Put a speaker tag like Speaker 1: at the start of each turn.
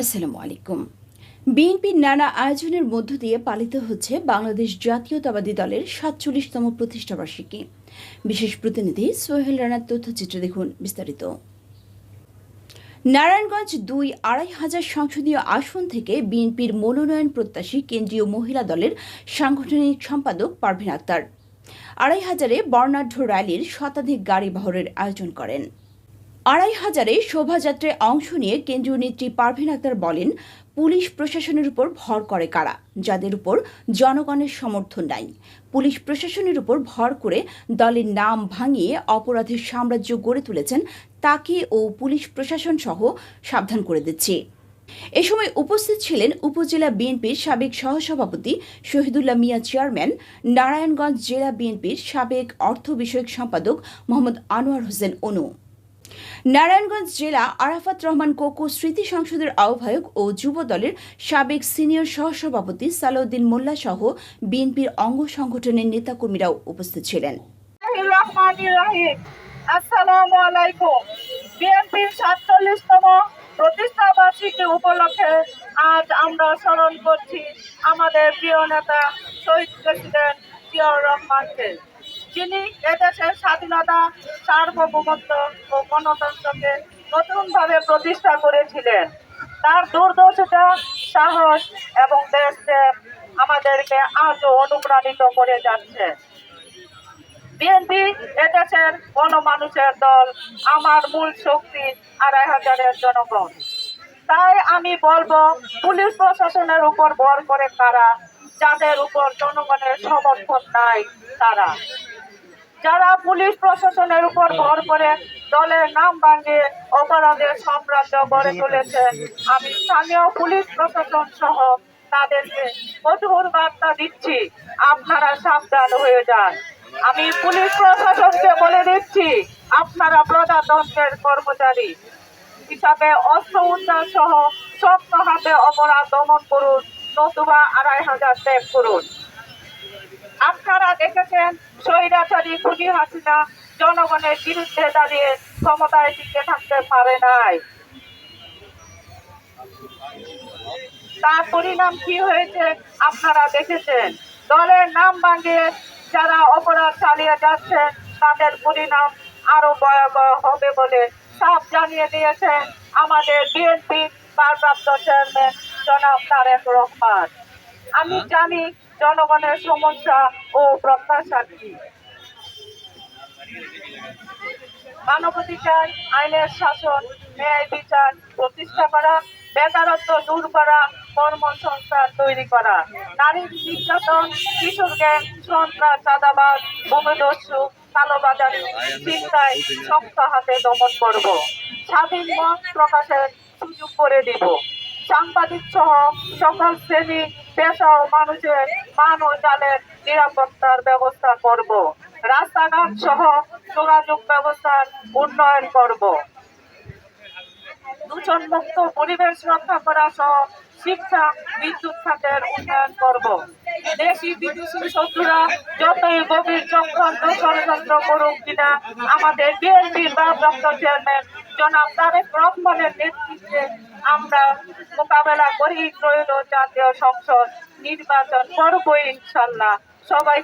Speaker 1: আসসালামু আলাইকুম। বিএনপির নানা আয়োজনের মধ্য দিয়ে পালিত হচ্ছে বাংলাদেশ জাতীয়তাবাদী দলের সাতচল্লিশতম প্রতিষ্ঠাবার্ষিকী বিশেষ প্রতিনিধি সোহেল রানার তথ্যচিত্র দেখুন বিস্তারিত। নারায়ণগঞ্জ দুই আড়াই হাজার সংসদীয় আসন থেকে বিএনপির মনোনয়ন প্রত্যাশী কেন্দ্রীয় মহিলা দলের সাংগঠনিক সম্পাদক পারভিন আক্তার। আড়াই হাজারে বর্ণাঢ্য র্যালির শতাধিক গাড়ি বহরের আয়োজন করেন। আড়াই হাজারে শোভাযাত্রায় অংশ নিয়ে কেন্দ্রীয় নেত্রী পারভিন আক্তার বলেন, পুলিশ প্রশাসনের উপর ভর করে কারা, যাদের উপর জনগণের সমর্থন নাই। পুলিশ প্রশাসনের উপর ভর করে দলের নাম ভাঙিয়ে অপরাধের সাম্রাজ্য গড়ে তুলেছেন তাকে ও পুলিশ প্রশাসন সহ সাবধান করে দিচ্ছে। এ সময় উপস্থিত ছিলেন উপজেলা বিএনপির সাবেক সহসভাপতি শহীদুল্লাহ মিয়া চেয়ারম্যান, নারায়ণগঞ্জ জেলা বিএনপির সাবেক অর্থ বিষয়ক সম্পাদক মোহাম্মদ আনোয়ার হোসেন অনু। নারায়ণগঞ্জ জেলা আরাফাত রহমান কোকো স্মৃতি সংসদের আহ্বায়ক ও যুব দলের সাবেক সিনিয়র সহসভাপতি সালাউদ্দিন মোল্লা সহ বিএনপির অঙ্গ সংগঠনের নেতাকর্মীরাও উপস্থিত ছিলেন।
Speaker 2: প্রতিষ্ঠা বার্ষিকী উপলক্ষে আজ আমরা স্মরণ করছি আমাদের প্রিয় নেতা শহীদ প্রেসিডেন্ট জিয়াউর রহমানকে। যিনি এদেশের স্বাধীনতা সার্বভৌমত্ব ও গণতন্ত্রকে নতুনভাবে প্রতিষ্ঠা করেছিলেন। তার দূরদর্শিতা সাহস এবং দেশপ্রেম আমাদেরকে আজও অনুপ্রাণিত করে যাচ্ছে। বিএনপি এদেশের গণমানুষের দল, আমার মূল শক্তি আড়াই হাজারের জনগণ। তাই আমি বলব, পুলিশ প্রশাসনের উপর ভর করে কারা যাদের উপর জনগণের সমর্থন নাই, তারা। যারা পুলিশ প্রশাসনের উপর ভর করে দলের নাম ভাঙিয়ে অপরাধের সাম্রাজ্য গড়ে তুলেছে। আমি স্থানীয় পুলিশ প্রশাসন সহ তাদেরকে কঠোর বার্তা দিচ্ছি, আপনারা সাবধান হয়ে যান। আমি পুলিশ প্রশাসনকে বলে দিচ্ছি, আপনারা প্রজাতন্ত্রের কর্মচারী হিসাবে অস্ত্র উদ্ধার সহ শক্ত হাতে অপরাধ দমন করুন, নতুবা আড়াই হাজার ত্যাগ করুন। আপনারা দেখেছেন স্বৈরাচারী খুনি হাসিনা জনগণের বিরুদ্ধে দাঁড়িয়ে ক্ষমতায় টিকে থাকতে পারে নাই। তার পরিণাম কি হয়েছে আপনারা দেখেছেন। দলের নাম ভাঙিয়ে যারা অপরাধ চালিয়ে যাচ্ছেন, তাদের পরিণাম আরও ভয়াবহ হবে বলে সাফ জানিয়ে দিয়েছেন আমাদের বিএনপি ভারপ্রাপ্ত চেয়ারম্যান জনাব তারেক রহমান। আমি জানি জনগণের সমস্যা ও প্রত্যাশা কি। মানবাধিকার আইনের শাসন, ন্যায় বিচার, প্রতিষ্ঠা করা, বেকারত্ব দূর করা, কর্মসংস্থান তৈরি করা, নারীর নির্যাতন, কিশোর গ্যাং, সন্ত্রাস চাঁদাবাদ ভূমিদস্যু কালোবাজারি, চিন্তায় শক্ত হাতে দমন করব। স্বাধীন মত প্রকাশের সুযোগ করে দিব। সাংবাদিক সহ সকল শ্রেণি পেশা মানুষের মান ও জালের নিরাপত্তার ব্যবস্থা করব। রাস্তাঘাট সহ যোগাযোগ ব্যবস্থার উন্নয়ন করব। দূষণ মুক্ত পরিবেশ রক্ষা করা সহ শিক্ষা, বিদ্যুৎ খাতের উন্নয়ন করব। দেশি বিদেশি শত্রুরা যতই গভীর চক্রান্ত ষড়যন্ত্র করুক কিনা, আমাদের বিএনপির ভারপ্রাপ্ত চেয়ারম্যান জনাব তারেক রহমানের নেতৃত্বে আমরা মোকাবেলা করি। রইল জাতীয় সংসদ নির্বাচন করব ইনশাল্লাহ। সবাই